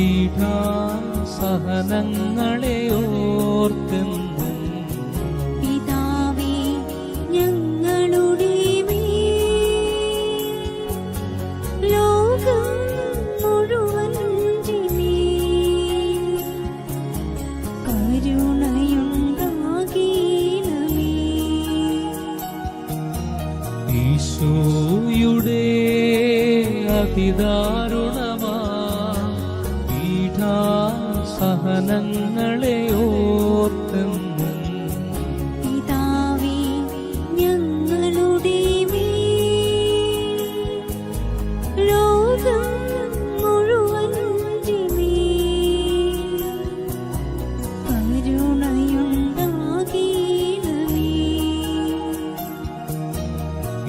പീഠാ സഹനങ്ങളെ ഓർത്തെന്നും പിതാവേ ഞങ്ങളുടെ ലോകം മുഴുവൻ കരുണയുണ്ടാകണമേ ഈശോയുടെ അതിദാരുണമാ പിതാവേ ഞങ്ങളുടെ മേൽ ലോകം മുഴുവൻ കരുണയുണ്ടാകണമേ.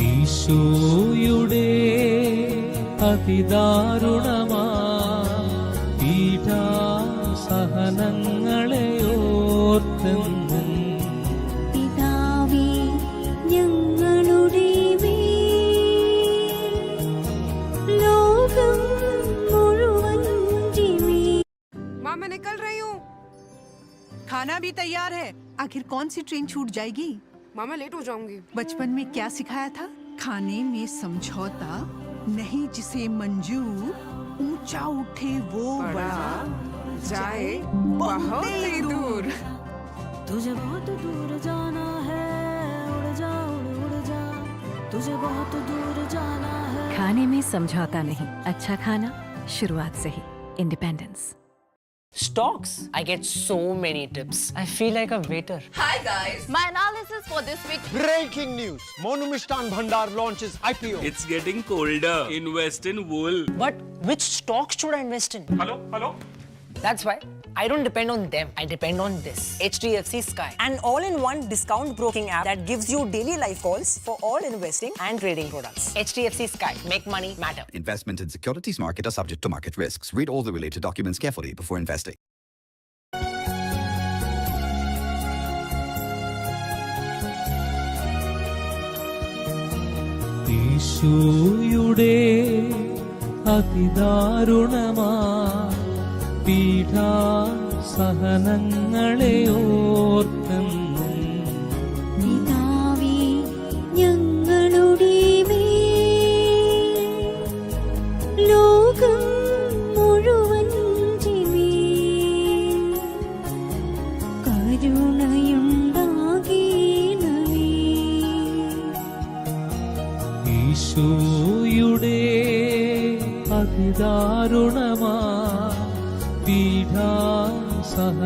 ഈശോയുടെ അതിദാരുണമാ भी तैयार है। आखिर कौन सी ट्रेन छूट जाएगी? मामा लेट हो जाऊँगी। बचपन में क्या सिखाया था? खाने में समझौता नहीं जिसे मंजूर ऊँचा उठे वो बड़ा जाए बहुत ही दूर। तुझे बहुत दूर जाना है उड़ जा उड़ उड़ जा। तुझे बहुत दूर जाना है। खाने में समझौता नहीं अच्छा खाना शुरुआत से ही independence Stocks. I get so many tips. I feel like a waiter. Hi guys. My analysis for this week Breaking news! Monumistan Bhandar launches IPO. It's getting colder. Invest in wool. But which stocks should I invest in? Hello, hello. That's why I don't depend on them. I depend on this. HDFC Sky. An all-in-one discount broking app that gives you daily life calls for all investing and trading products. HDFC Sky. Make money matter. Investment in securities market are subject to market risks. Read all the related documents carefully before investing. ഈശോയുടെ അതിദാരുണമാ പീഠാ സഹനങ്ങളെ ഓർത്തെന്നും. പിതാവേ ഞങ്ങളുടെ ലോകം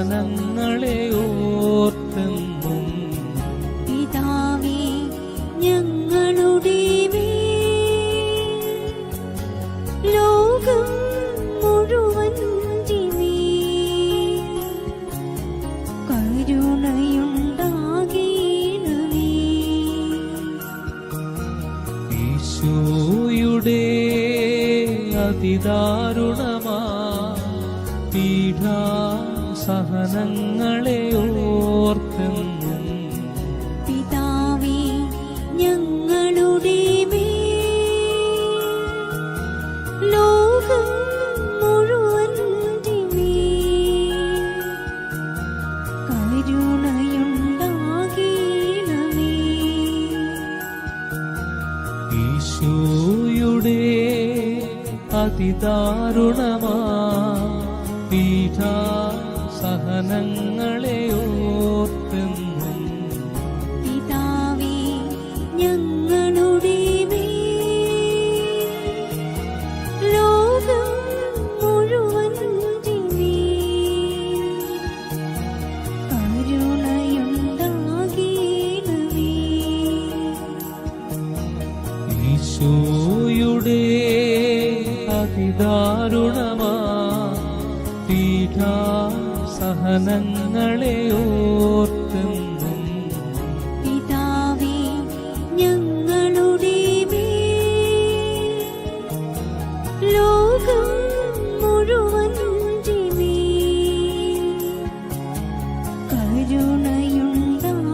സഹനങ്ങളെ ഓർത്തെന്നും പിതാവേ ഞങ്ങളുടെ ലോകം മുഴുവൻ മേൽ ഈശോയുടെ അതിദാരുണമാ പീഠാ സഹനങ്ങളെ ഓർത്തെന്നും പിതാവേ ഞങ്ങളുടെ ലോകം കരുണയുണ്ടാകണമേ. ഈശോയുടെ അതിദാരുണമാ സഹനങ്ങളെ ഓർത്തെന്നും പിതാവേ ഞങ്ങളുടെ ലോകം മുഴുവൻ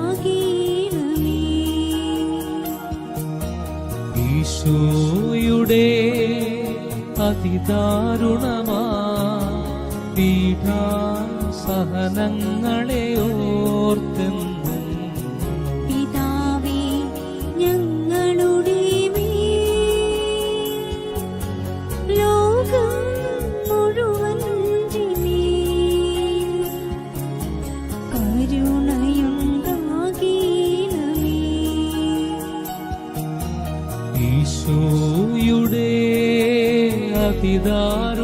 കരുണയുണ്ടാകേണമേ. ഈശോയുടെ അതിദാരുണമാ പീഠാ സഹനങ്ങളെ ഓർത്തെന്നും. പിതാവേ ഞങ്ങളുടെ ലോകം മുഴുവൻ മേൽ ഈശോയുടെ അതിദാരുണമാ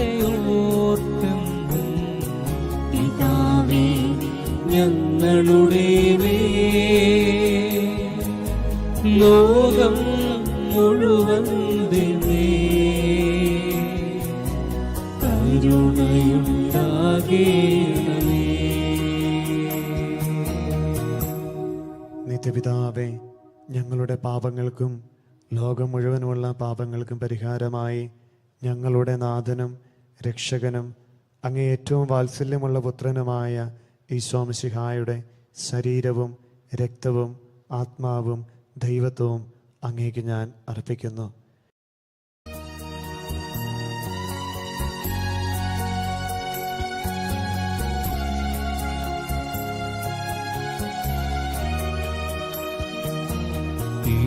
ഞങ്ങളുടെ ലോകം മുഴുവൻ നിത്യപിതാവേ ഞങ്ങളുടെ പാപങ്ങൾക്കും ലോകം മുഴുവനുമുള്ള പാപങ്ങൾക്കും പരിഹാരമായി ഞങ്ങളുടെ നാഥനും രക്ഷകനും അങ്ങേ ഏറ്റവും വാത്സല്യമുള്ള പുത്രനുമായ ഈശോമിശിഹായുടെ ശരീരവും രക്തവും ആത്മാവും ദൈവത്വവും അങ്ങേക്ക് ഞാൻ അർപ്പിക്കുന്നു.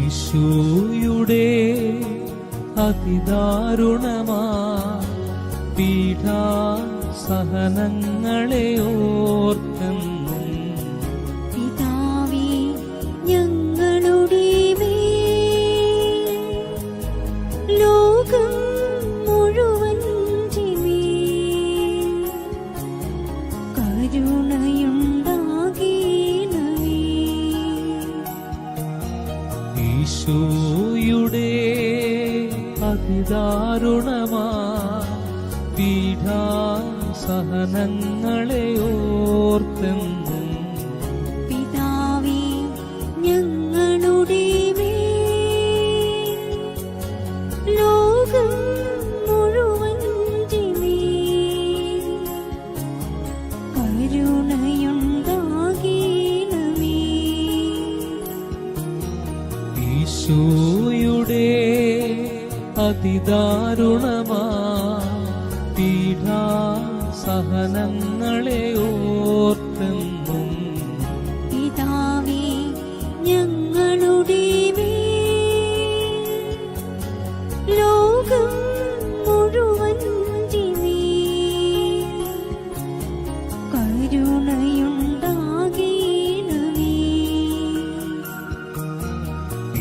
ഈശോയുടെ അതിദാരുണമാ പീഠ സഹനങ്ങളെ ഓർത്തെന്നും പീഠാ സഹനങ്ങളെ ഓർത്തെന്നും പിതാവേ ഞങ്ങളുടെ ലോകം മുഴുവൻ കരുണയുണ്ടാകീണമേ ഈശോയുടെ അതിദാരുണമാ പീഡാസഹനങ്ങളെ ഓർത്തെന്നും പിതാവേ ഞങ്ങളുടെ ലോകം മുഴുവൻ കരുണയുണ്ടാകേണമേ.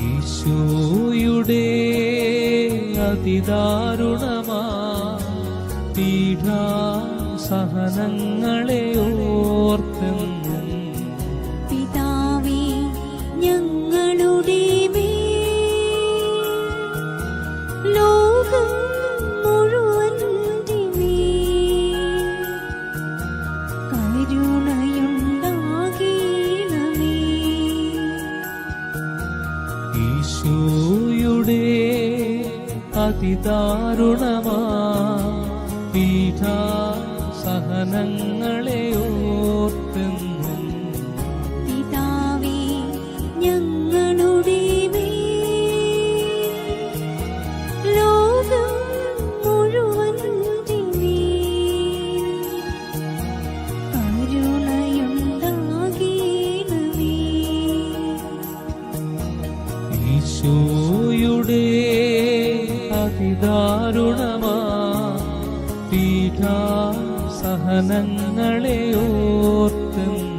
ഈശോയുടെ അതിദാരുണ പീഡാ സഹനങ്ങളെയോ അതിദാരുണമാ. പീഠാ സഹനങ്ങളെ ഓർത്തും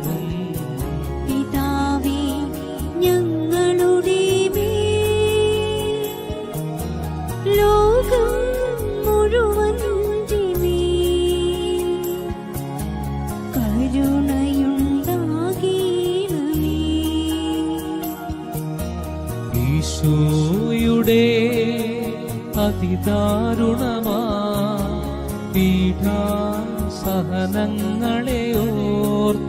അതിദാരുണമാ. പീഠാ സഹനങ്ങളെ ഓർത്ത്